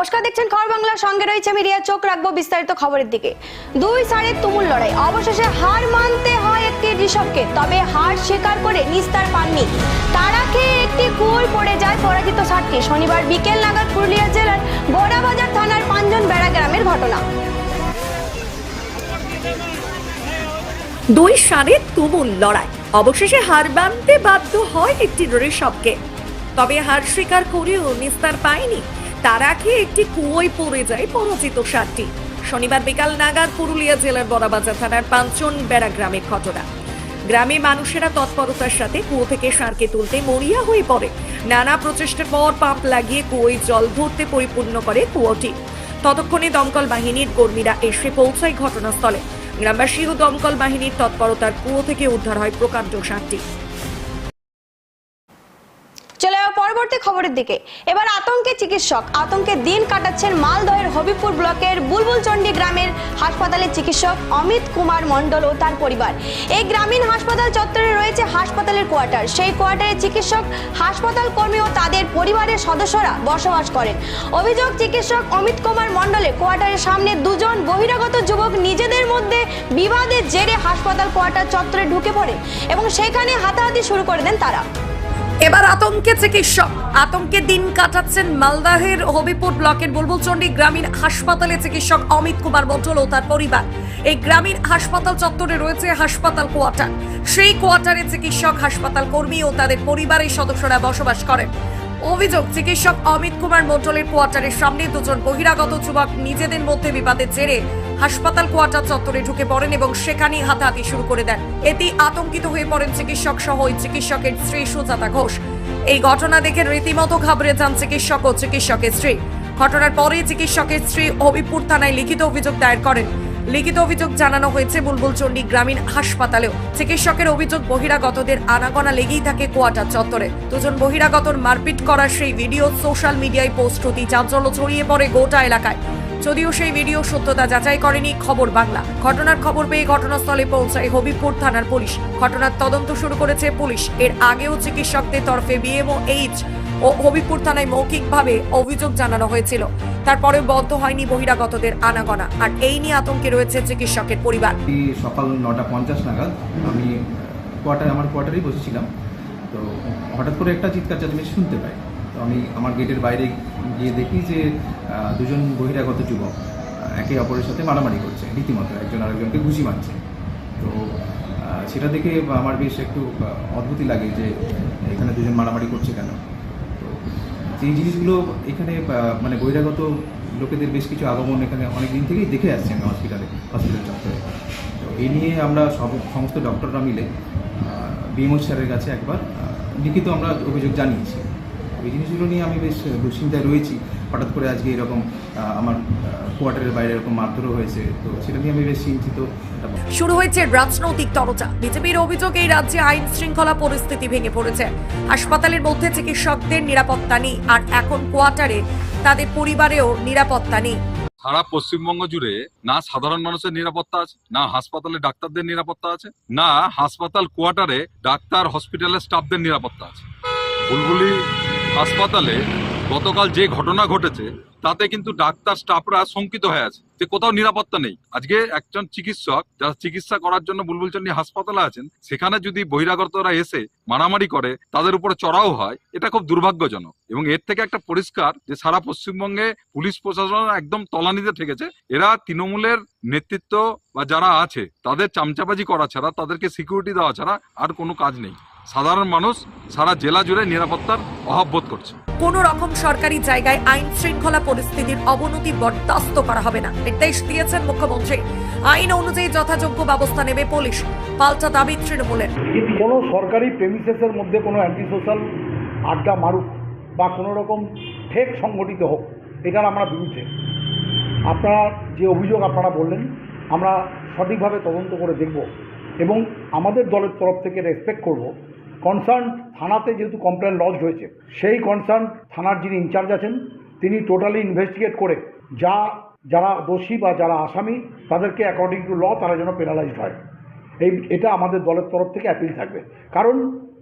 নমস্কার, দেখছেন খবর বাংলার সঙ্গে রয়েছে আমি রিয়া, চোখ রাখব বিস্তারিত খবরের দিকে। দুই সারের তুমুল লড়াই। অবশেষে হার মানতে হয় একটি ঋষভকে, তবে হার স্বীকার করে নিস্তার পাননি। তারা খেয়ে একটি কুয়োয় পড়ে যায় পরাজিত সারটি শনিবার বিকেল নাগাদ পুরুলিয়া জেলার বোরাবাজার থানার পাঁচজন বেড়া গ্রামের ঘটনা। দুই সারে তুমুল লড়াই। অবশেষে হার মানতে বাধ্য হয় একটি ঋষভকে। তবে হার স্বীকার করেও নিস্তার পায়নি। তারা খেয়ে একটি কুয়োয় পড়ে যায় পরাজিত সারটি শনিবার বিকাল নাগাদ পুরুলিয়া জেলার বড়াবাজার থানার পাঁচজন বেড়া গ্রামের ঘটনা। গ্রামে মানুষেরা তৎপরতার সাথে কুয়ো থেকে সারকে তুলতে মরিয়া হয়ে পড়ে। নানা প্রচেষ্টার পর পাম্প লাগিয়ে কুয়োয় জল ভরতে পরিপূর্ণ করে কুয়োটি। ততক্ষণে দমকল বাহিনীর কর্মীরা এসে পৌঁছায় ঘটনাস্থলে। গ্রামবাসী ও দমকল বাহিনীর তৎপরতার কুয়ো থেকে উদ্ধার হয় প্রকাণ্ড সারটি পরবর্তী খবরের দিকে। এবার আতঙ্কে চিকিৎসক। আতঙ্কে দিন কাটাচ্ছেন মালদহের হবিপুর ব্লকের বুলবুলচন্ডী গ্রামের হাসপাতালের চিকিৎসক অমিত কুমার মণ্ডল ও তার পরিবার। এই গ্রামীণ হাসপাতাল চত্বরে রয়েছে হাসপাতালের কোয়ার্টার। সেই কোয়ার্টারে চিকিৎসক, হাসপাতাল কর্মী ও তাদের পরিবারের সদস্যরা বসবাস করেন। অভিযোগ, চিকিৎসক অমিত কুমার মণ্ডলের কোয়ার্টারের সামনে দুজন বহিরাগত যুবক নিজেদের মধ্যে বিবাদের জেরে হাসপাতাল কোয়ার্টার চত্বরে ঢুকে পড়ে এবং সেখানে হাতাহাতি শুরু করে দেন তারা। এবার আতঙ্কে চিকিৎসক। আতঙ্কে দিন কাটাচ্ছেন মালদাহের হবিপুর ব্লকের বুলবুলচন্ডী গ্রামীণ হাসপাতালে চিকিৎসক অমিত কুমার মণ্ডল ও তার পরিবার। এই গ্রামীণ হাসপাতাল চত্বরে রয়েছে হাসপাতাল কোয়ার্টার। সেই কোয়ার্টারে চিকিৎসক, হাসপাতাল কর্মী ও তাদের পরিবারের সদস্যরা বসবাস করেন। অভিযোগ, চিকিৎসক অমিত কুমার মণ্ডলের কোয়ার্টারের সামনে দুজন বহিরাগত যুবক নিজেদের মধ্যে বিবাদের জেরে হাসপাতাল কোয়ার্টার চত্বরে ঢুকে পড়েন এবং সেখানেই হাতাহাতি শুরু করে দেন। এতেই আতঙ্কিত হয়ে পড়েন চিকিৎসক সহ ওই চিকিৎসকের স্ত্রী সুজাতা ঘোষ। এই ঘটনা দেখে রীতিমতো ঘাবড়ে যান চিকিৎসক ও চিকিৎসকের স্ত্রী। ঘটনার পরেই চিকিৎসকের স্ত্রী হবিপুর থানায় লিখিত অভিযোগ দায়ের করেন। লিখিত অভিযোগ জানানো হয়েছে বুলবুল বুলবুলচন্ডী গ্রামীণ হাসপাতালেও। চিকিৎসকের অভিযোগ বহিরাগতদের আনাগোনা লেগেই থাকে কোয়ার্টার চত্বরে। দুজন বহিরাগতর মারপিট করার সেই ভিডিও সোশ্যাল মিডিয়ায় পোস্ট হতেই চাঞ্চল্য ছড়িয়ে পড়ে গোটা এলাকায়। যদিও সেই ভিডিও সত্যতা যাচাই করেনি খবর বাংলা। ঘটনার খবর পেয়ে ঘটনাস্থলে পৌঁছায় হবিপুর থানার পুলিশ। ঘটনার তদন্ত শুরু করেছে পুলিশ। এর আগেও চিকিৎসকদের তরফে বিএমও এইচ ও হবিপুর থানায় মৌখিকভাবে অভিযোগ জানানো হয়েছিল। তারপরে বন্ধ হয়নি বহিরাগতদের আনাগোনা। আর এই নিয়ে আতঙ্কে রয়েছে চিকিৎসকের পরিবার। সকাল নটা পঞ্চাশ নাগাদ আমি কোয়ার্টার, আমার কোয়ার্টারেই বসেছিলাম। তো হঠাৎ করে একটা চিৎকার চেঁচামেচি শুনতে পাই। তো আমি আমার গেটের বাইরে গিয়ে দেখি যে দুজন বহিরাগত যুবক একে অপরের সাথে মারামারি করছে, রীতিমতো একজন আরেকজনকে ঘুষি মারছে। তো সেটা দেখে আমার বেশ একটু অদ্ভুতই লাগে যে, এখানে দুজন মারামারি করছে কেন? তো এই জিনিসগুলো এখানে মানে বহিরাগত লোকেদের বেশ কিছু আগমন এখানে অনেক দিন থেকেই দেখে আসছি আমি হসপিটালে হসপিটাল চত্বরে। তো এই নিয়ে আমরা সব, সমস্ত ডক্টররা মিলে বিএমও স্যারের কাছে একবার লিখিত আমরা অভিযোগ জানিয়েছি। এই জিনিসগুলো নিয়ে আমি বেশ দুশ্চিন্তায় রয়েছি। হঠাৎ করে আজকে এরকম আহ, আমার কোয়ার্টারের বাইরে এরকম মারধরও হয়েছে। তো সেটা নিয়ে আমি বেশ চিন্তিত। শুরু হয়েছে রাজনৈতিক তরজা। বিজেপির অভিযোগ এই রাজ্যে আইন শৃঙ্খলা পরিস্থিতি ভেঙে পড়েছে। হাসপাতালের মধ্যে চিকিৎসকদের নিরাপত্তা নেই আর এখন কোয়ার্টারে তাদের পরিবারেও নিরাপত্তা নেই। সারা পশ্চিমবঙ্গ জুড়ে না সাধারণ মানুষের নিরাপত্তা আছে না হাসপাতালে ডাক্তারদের নিরাপত্তা আছে না হাসপাতাল কোয়ার্টারে ডাক্তার হসপিটালের স্টাফদের নিরাপত্তা আছে। বুলবুলি হাসপাতালে গতকাল যে ঘটনা ঘটেছে, তাতে কিন্তু ডাক্তার, স্টাফরা শঙ্কিত হয়ে আছে যে কোথাও নিরাপত্তা নেই। আজকে একজন চিকিৎসক যারা চিকিৎসা করার জন্য বুলবুল বুলবুলচন্ডী হাসপাতালে আছেন, সেখানে যদি বহিরাগতরা এসে মারামারি করে, তাদের উপরে চড়াও হয়, এটা খুব দুর্ভাগ্যজনক। এবং এর থেকে একটা পরিষ্কার যে সারা পশ্চিমবঙ্গে পুলিশ প্রশাসন একদম তলানিতে ঠেকেছে, এরা তৃণমূলের নেতৃত্ব বা যারা আছে, তাদের চামচাবাজি করা ছাড়া, তাদেরকে সিকিউরিটি দেওয়া ছাড়া আর কোনো কাজ নেই। সাধারণ মানুষ সারা জেলা জুড়ে নিরাপত্তার অভাব বোধ করছে। কোন রকম সরকারি জায়গায় আইন শৃঙ্খলা পরিস্থিতির অবনতি বরদাস্ত করা হবে না। নির্দেশ দিয়েছেন মুখ্যমন্ত্রী। আইন অনুযায়ী যথাযোগ্য ব্যবস্থা নেবে পুলিশ। পাল্টা দাবি তৃণমূলের। কোনো সরকারি প্রেমিসেসের মধ্যে কোনো অ্যান্টি সোশ্যাল আড্ডা মারুক বা কোনো রকম ঠেক সংগঠিত হোক এটার আমরা বিরুদ্ধে। আপনারা যে অভিযোগ আপনারা বললেন আমরা সঠিকভাবে তদন্ত করে দেখব। এবং আমাদের দলের তরফ থেকে রেসপেক্ট করব। কনসার্ন থানাতে যেহেতু কমপ্লেন লজ হয়েছে, সেই কনসার্ন থানার যিনি ইনচার্জ আছেন, তিনি টোটালি ইনভেস্টিগেট করে যা, যারা দোষী বা যারা আসামি, তাদেরকে অ্যাকর্ডিং টু ল তারা যেন পেনালাইজড হয়। এই, এটা আমাদের দলের তরফ থেকে অ্যাপিল থাকবে। কারণ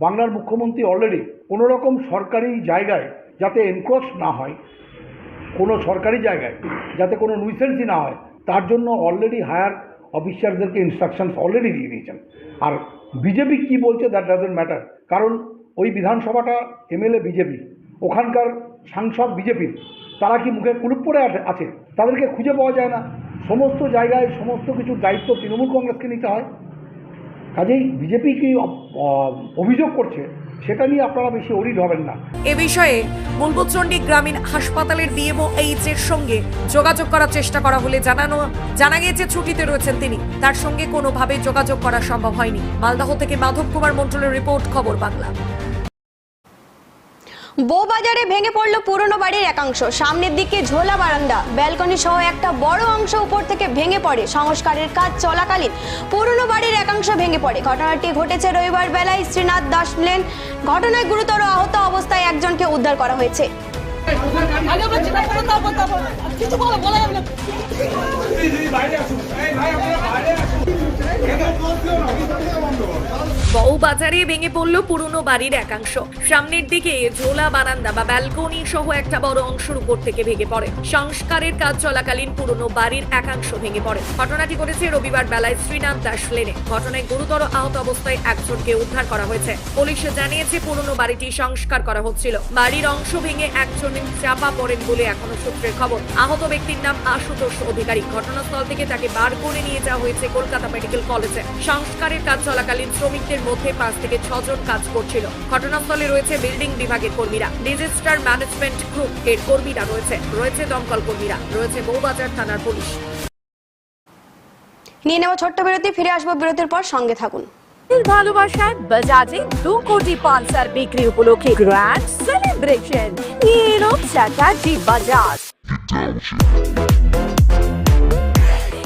বাংলার মুখ্যমন্ত্রী অলরেডি কোনো রকম সরকারি জায়গায় যাতে এনক্রোচ না হয়, কোনো সরকারি জায়গায় যাতে কোনো নুইসেন্সই না হয়, তার জন্য অলরেডি হায়ার অফিসারদেরকে ইনস্ট্রাকশনস অলরেডি দিয়ে দিয়েছেন। আর বিজেপি কি বলছে দ্যাট ডাজেন্ট ম্যাটার কারণ ওই বিধানসভাটা এমএলএ বিজেপি ওখানকার সাংসদ বিজেপির তারা কি মুখে কুলুপ পড়ে আছে- তাদেরকে খুঁজে পাওয়া যায় না। সমস্ত জায়গায় সমস্ত কিছুর দায়িত্ব তৃণমূল কংগ্রেসকে নিতে হয়। কাজেই বিজেপি কি অভিযোগ করছে সেটা নিয়ে আপনারা বেশি অরিড হবেন না। এ বিষয়ে বুলবুলচন্ডী গ্রামীণ হাসপাতালের ডিএমও এইচ এর সঙ্গে যোগাযোগ করার চেষ্টা করা হলে জানানো, জানা গিয়েছে ছুটিতে রয়েছেন তিনি। তার সঙ্গে কোনোভাবে যোগাযোগ করা সম্ভব হয়নি। মালদাহ থেকে মাধব কুমার মন্ডলের রিপোর্ট, খবর বাংলা। বউবাজারে ভেঙে পড়ল পুরনো বাড়ির একাংশ। সামনের দিকে ঝোলা বারান্দা। ব্যালকনি সহ একটা বড় অংশ উপর থেকে ভেঙে পড়ে। সংস্কারের কাজ চলাকালীন পুরনো বাড়ির একাংশ ভেঙে পড়ে। ঘটনাটি ঘটেছে রবিবার বেলায় শ্রীনাথ দাস লেন। ঘটনায় গুরুতর আহত অবস্থায় একজনকে উদ্ধার করা হয়েছে। কিছু বউবাজারে ভেঙে পড়ল পুরনো বাড়ির একাংশ। সামনের দিকে ঝোলা বারান্দা বা ব্যালকনি সহ একটা বড় অংশের উপর থেকে ভেঙে পড়ে। সংস্কারের কাজ চলাকালীন পুরনো বাড়ির একাংশ ভেঙে পড়ে। ঘটনাটি ঘটেছে রবিবার বেলায় শ্রীনাথ দাস লেনে। ঘটনায় গুরুতর আহত অবস্থায় একজনকে উদ্ধার করা হয়েছে। পুলিশ জানিয়েছে, পুরনো বাড়িটি সংস্কার করা হচ্ছিল। বাড়ির অংশ ভেঙে একজন চাপা পড়েন বলে এখনও সূত্রের খবর। আহত ব্যক্তির নাম আশুতোষ অধিকারী। ঘটনাস্থল থেকে তাকে বার করে নিয়ে যাওয়া হয়েছে কলকাতা মেডিকেল কলেজে সংস্কারের কাজ চলাকালীন শ্রমিকদের মধ্যে পাঁচ থেকে ছজন কাজ করছিল। ঘটনাস্থলে রয়েছে বিল্ডিং বিভাগের কর্মীরা। ডিজিস্টার ম্যানেজমেন্ট গ্রুপ এর কর্মীরা রয়েছে। রয়েছে দমকল কর্মীরা। রয়েছে বউবাজার থানার পুলিশ। নিয়ে নেওয়া ছোট্ট বিরতি ফিরে আসব বিরতির পর সঙ্গে থাকুন। ভালোবাসায় বাজাজে দু কোটি পালসার বিক্রি উপলক্ষে গ্র্যান্ড সেলিব্রেশন নিয়ে এলো চ্যাটার্জি বাজাজ।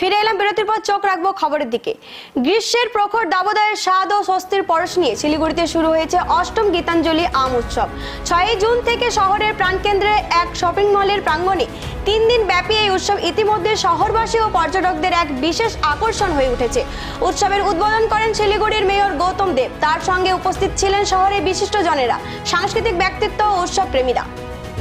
ফিরে এলাম বিরতির পর চোখ রাখব খবরের দিকে। গ্রীষ্মের প্রখর দাবদাহের স্বাদ ও স্বস্তির পরশ নিয়ে শিলিগুড়িতে শুরু হয়েছে অষ্টম গীতাঞ্জলি আম উৎসব। ছয়ই জুন থেকে শহরের প্রাণকেন্দ্রে এক শপিং মলের প্রাঙ্গণে তিন দিন ব্যাপী এই উৎসব ইতিমধ্যে শহরবাসী ও পর্যটকদের এক বিশেষ আকর্ষণ হয়ে উঠেছে। উৎসবের উদ্বোধন করেন শিলিগুড়ির মেয়র গৌতম দেব। তার সঙ্গে উপস্থিত ছিলেন শহরের বিশিষ্ট জনেরা সাংস্কৃতিক ব্যক্তিত্ব ও উৎসব প্রেমীরা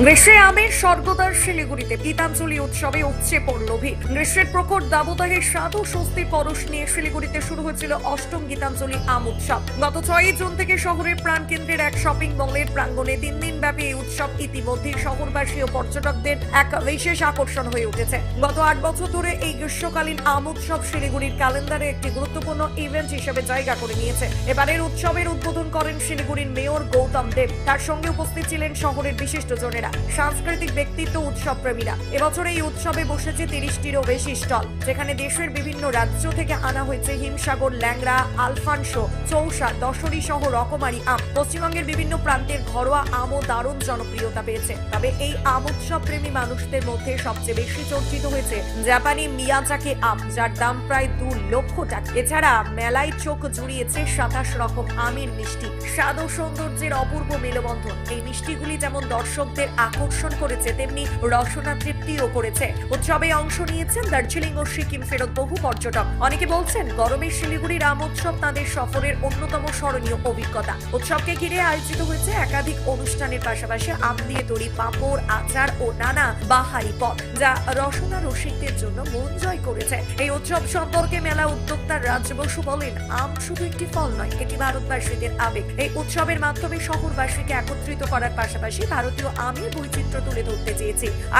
গ্রীষ্মে আমের স্বর্গদার শিলিগুড়িতে গীতাঞ্জলি উৎসবে উচ্চে পড়ল ভিড়। গ্রীষ্মের প্রখর দাবদাহের ও স্বস্তির পরশ নিয়ে শিলিগুড়িতে শুরু হয়েছিল অষ্টম গীতাঞ্জলি আম উৎসব। গত ছয়ই জুন থেকে শহরের প্রাণকেন্দ্রের এক শপিং মলের প্রাঙ্গণে তিন দিন ব্যাপী এই উৎসব ইতিমধ্যে শহরবাসী ও পর্যটকদের এক বিশেষ আকর্ষণ হয়ে উঠেছে। গত আট বছর ধরে এই গ্রীষ্মকালীন আম উৎসব শিলিগুড়ির ক্যালেন্ডারে একটি গুরুত্বপূর্ণ ইভেন্ট হিসেবে জায়গা করে নিয়েছে। এবারের উৎসবের উদ্বোধন করেন শিলিগুড়ির মেয়র গৌতম দেব। তার সঙ্গে উপস্থিত ছিলেন শহরের বিশিষ্টজনেরা। সাংস্কৃতিক ব্যক্তিত্ব উৎসব প্রেমীরা এবছর এই উৎসবে বসেছে তিরিশটিরও বেশি স্টল, যেখানে দেশের বিভিন্ন রাজ্য থেকে আনা হয়েছে হিমসাগর, ল্যাংড়া, আলফানসো চৌসা দশরী সহ রকমারি আম। পশ্চিমবঙ্গের বিভিন্ন প্রান্তের ঘরোয়া আমও দারুণ জনপ্রিয়তা পেয়েছে। তবে এই আম উৎসব প্রেমী মানুষদের মধ্যে সবচেয়ে বেশি চর্চিত হয়েছে জাপানি মিয়াজাকি আম, যার দাম প্রায় দু লক্ষ টাকা। এছাড়া মেলায় চোখ জুড়িয়েছে সাতাশ রকম আমের মিষ্টি। স্বাদ ও সৌন্দর্যের অপূর্ব মেলবন্ধন। এই মিষ্টিগুলি যেমন দর্শকদের আকর্ষণ করেছে, তেমনি রসনা তৃপ্তিও করেছে। উৎসবে অংশ নিয়েছেন দার্জিলিং ও সিকিম ফেরত বহু পর্যটক। অনেকে বলছেন, গরমের শিলিগুড়ির রাম উৎসব তাদের সফরের অন্যতম স্মরণীয় অভিজ্ঞতা। উৎসবকে ঘিরে আয়োজিত হয়েছে একাধিক অনুষ্ঠানের পাশাপাশি আম দিয়ে তৈরি পাঁপড়, আচার ও নানা বাহারি পদ, যা রসনা রসিকদের জন্য মন জয় করেছে। এই উৎসব সম্পর্কে মেলা উদ্যোক্তা রাজ বসু বলেন, আম শুধু একটি ফল নয়, এটি ভারতবাসীদের আবেগ। এই উৎসবের মাধ্যমে শহরবাসীকে একত্রিত করার পাশাপাশি ভারতীয় আমের তুলে ধরতে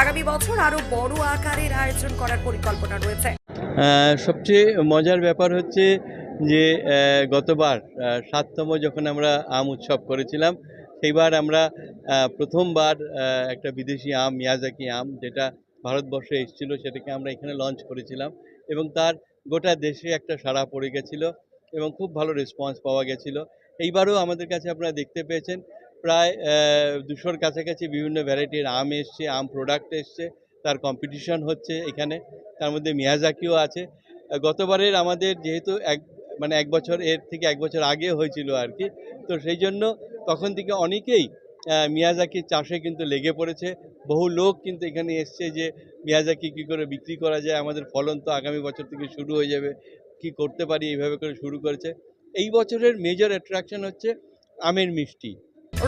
আগামী বছর বড় আকারের আয়োজন করার পরিকল্পনা রয়েছে। সবচেয়ে মজার ব্যাপার হচ্ছে যে গতবার সাততম যখন আমরা আম উৎসব করেছিলাম, সেইবার আমরা প্রথমবার একটা বিদেশি আম, মিয়াজাকি আম, যেটা ভারতবর্ষে এসেছিল, সেটাকে আমরা এখানে লঞ্চ করেছিলাম এবং তার গোটা দেশে একটা সাড়া পড়ে গেছিল এবং খুব ভালো রেসপন্স পাওয়া গেছিল। এইবারও আমাদের কাছে আপনারা দেখতে পেয়েছেন প্রায় দুশোর কাছাকাছি বিভিন্ন ভ্যারাইটির আম এসছে, আম প্রোডাক্ট এসছে, তার কম্পিটিশন হচ্ছে এখানে। তার মধ্যে মিয়াজাকিও আছে। গতবারের আমাদের যেহেতু এক মানে এক বছর, এর থেকে এক বছর আগে হয়েছিল আর কি, তো সেই জন্য তখন থেকে অনেকেই মিয়াজাকির চাষে কিন্তু লেগে পড়েছে। বহু লোক কিন্তু এখানে এসছে যে, মিয়াজাকি কী করে বিক্রি করা যায়? আমাদের ফলন তো আগামী বছর থেকে শুরু হয়ে যাবে। কি করতে পারি? এইভাবে করে শুরু করেছে। এই বছরের মেজর অ্যাট্রাকশন হচ্ছে আমের মিষ্টি।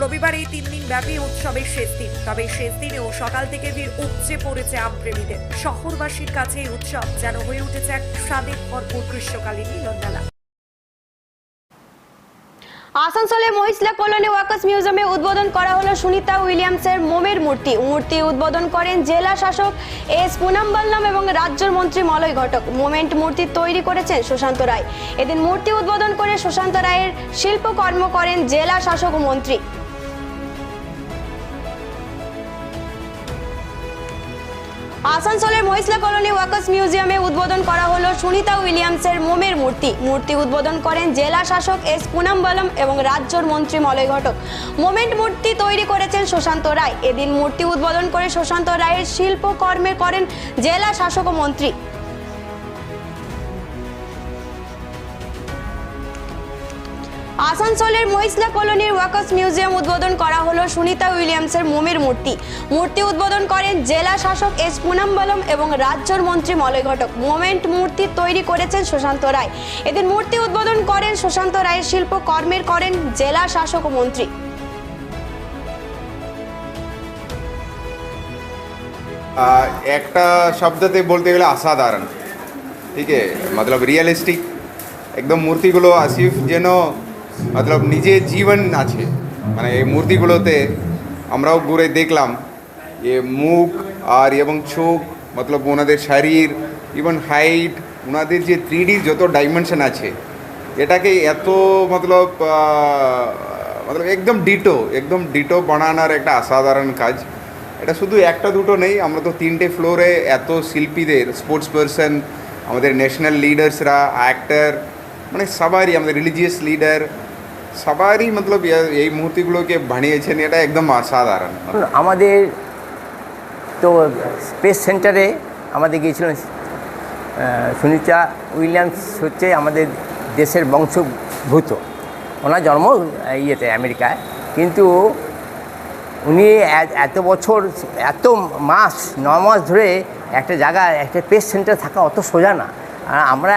রবিবার এই তিন দিন ব্যাপী উৎসবের শেষ দিন। তবে শেষ দিনেও সকাল থেকে ভিড় উপচে পড়েছে আমপ্রেমীদের শহরবাসীর কাছে এই উৎসব যেন হয়ে উঠেছে এক স্বাদের ভরপুর গ্রীষ্মকালীন মিলনমেলা। আসানসোলে মহিশলা কলোনি ওয়ার্কার্স মিউজিয়ামে উদ্বোধন করা হলো সুনিতা উইলিয়ামসের মোমের মূর্তি। মূর্তি উদ্বোধন করেন জেলা শাসক এস পুনাম এবং রাজ্যের মন্ত্রী মলয় ঘটক। মোমেন্ট মূর্তি তৈরি করেছেন সুশান্ত রায়। এদিন মূর্তি উদ্বোধন করে সুশান্ত রায়ের শিল্পকর্ম করেন জেলা শাসক মন্ত্রী। আসানসোলের মহিষলা কলোনি ওয়ার্কার্স মিউজিয়ামে উদ্বোধন করা হলো সুনিতা উইলিয়ামসের মোমের মূর্তি। মূর্তি উদ্বোধন করেন জেলা শাসক এস পুনাম্বলম এবং রাজ্যর মন্ত্রী মলয় ঘটক। মোমেন্ট মূর্তি তৈরি করেছেন সুশান্ত রায়। এদিন মূর্তি উদ্বোধন করে সুশান্ত রায়ের শিল্পকর্মে করেন জেলা শাসক ও মন্ত্রী। আসানসোলের মহিশলা কলোনির ওয়াকার্স মিউজিয়াম উদ্বোধন করা হলো সুনিতা উইলিয়ামসের মোমের মূর্তি। মূর্তি উদ্বোধন করেন জেলা শাসক এস পুনাম্বলম এবং রাজ্যর মন্ত্রী মলয় ঘটক। মোমেন্ট মূর্তি তৈরি করেছেন সুশান্ত রায়। এদিন মূর্তি উদ্বোধন করেন সুশান্ত রায়ের শিল্প কর্মের করেন জেলা শাসক মন্ত্রী। একটা শব্দতে বলতে গেলে অসাধারণ। ঠিক? আছে মতলব রিয়েলিস্টিক একদম মূর্তিগুলো আসিফ যেন মতলব নিজে জীবন আছে মানে এই মূর্তিগুলোতে আমরাও ঘুরে দেখলাম এ মুখ আর এবং চোখ মতলব ওনাদের শরীর ইভেন হাইট ওনাদের যে থ্রি যত ডাইমেনশন আছে এটাকে এত মতলব মতলব একদম ডিটো একদম ডিটো বানানোর একটা অসাধারণ কাজ এটা শুধু একটা দুটো নেই আমরা তো তিনটে ফ্লোরে এত শিল্পীদের স্পোর্টস পার্সন আমাদের ন্যাশনাল লিডার্সরা অ্যাক্টর মানে সবারই আমাদের রিলিজিয়াস লিডার সবারই মতলব এই মূর্তিগুলোকে বানিয়েছেন, এটা একদম অসাধারণ। আমাদের তো স্পেস সেন্টারে আমাদের গিয়েছিলেন সুনিতা উইলিয়ামস হচ্ছে আমাদের দেশের বংশভূত ওনার জন্ম ইয়েতে, আমেরিকায়। কিন্তু উনি এত বছর, এত মাস, ন মাস ধরে একটা জায়গায়, একটা স্পেস সেন্টার থাকা অত সোজা না। আর আমরা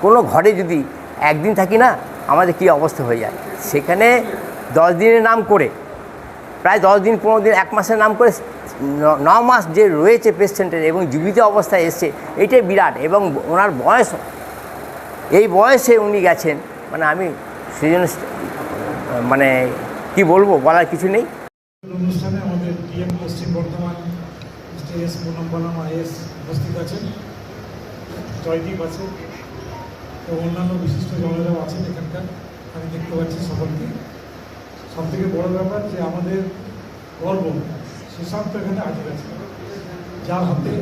কোনো ঘরে যদি একদিন থাকি না, আমাদের কী অবস্থা হয়ে যায়? সেখানে দশ দিনের নাম করে, প্রায় দশ দিন, পনেরো দিন, এক মাসের নাম করে ন- মাস যে রয়েছে পেশেন্টের এবং জীবিত অবস্থায় এসছে, এটাই বিরাট এবং ওনার বয়স, এই বয়সে উনি গেছেন মানে আমি সেই জন্য মানে কি বলব, বলার কিছু নেই। অনুষ্ঠানে আমাদের পশ্চিম বর্ধমান উপস্থিত আছেন। জয়দীপ আছে তো অন্যান্য বিশিষ্ট জনেরাও আছেন এখানকার। আমি দেখতে পাচ্ছি সকলকে। সব থেকে বড় ব্যাপার যে আমাদের গর্ব, সুশান্ত এখানে হাজির আছে। যার হাতে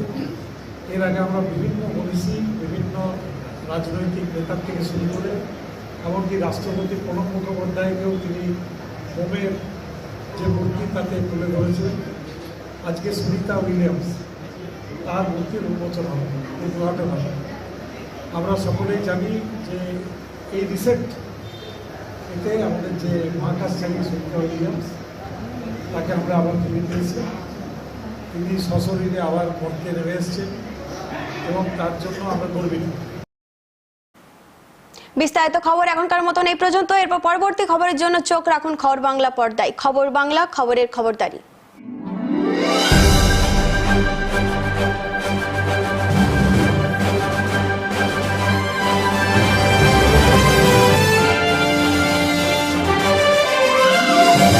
এর আগে আমরা বিভিন্ন মনীষী বিভিন্ন রাজনৈতিক নেতার থেকে শুরু করে, এমনকি রাষ্ট্রপতি প্রণব মুখোপাধ্যায়কেও তিনি হোমের যে মূর্তি তাতে তুলে ধরেছিলেন, আজকে সুনিতা উইলিয়ামস, তার মূর্তির উন্মোচন হবে। এই দুহাটে ভাষা আমরা সকলেই জানি যে এই রিসেন্ট এতে আমাদের যে মহাকাশচারী সুনিতা উইলিয়ামস তাকে আমরা আবার ফিরে পেয়েছি তিনি সশরীরে আবার মর্তে নেমে এসছেন এবং তার জন্য আমরা গর্বিত। বিস্তারিত খবর এখনকার মতন এই পর্যন্ত। এরপর পরবর্তী খবরের জন্য চোখ রাখুন খবর বাংলা পর্দায়। খবর বাংলা, খবরের খবরদারি।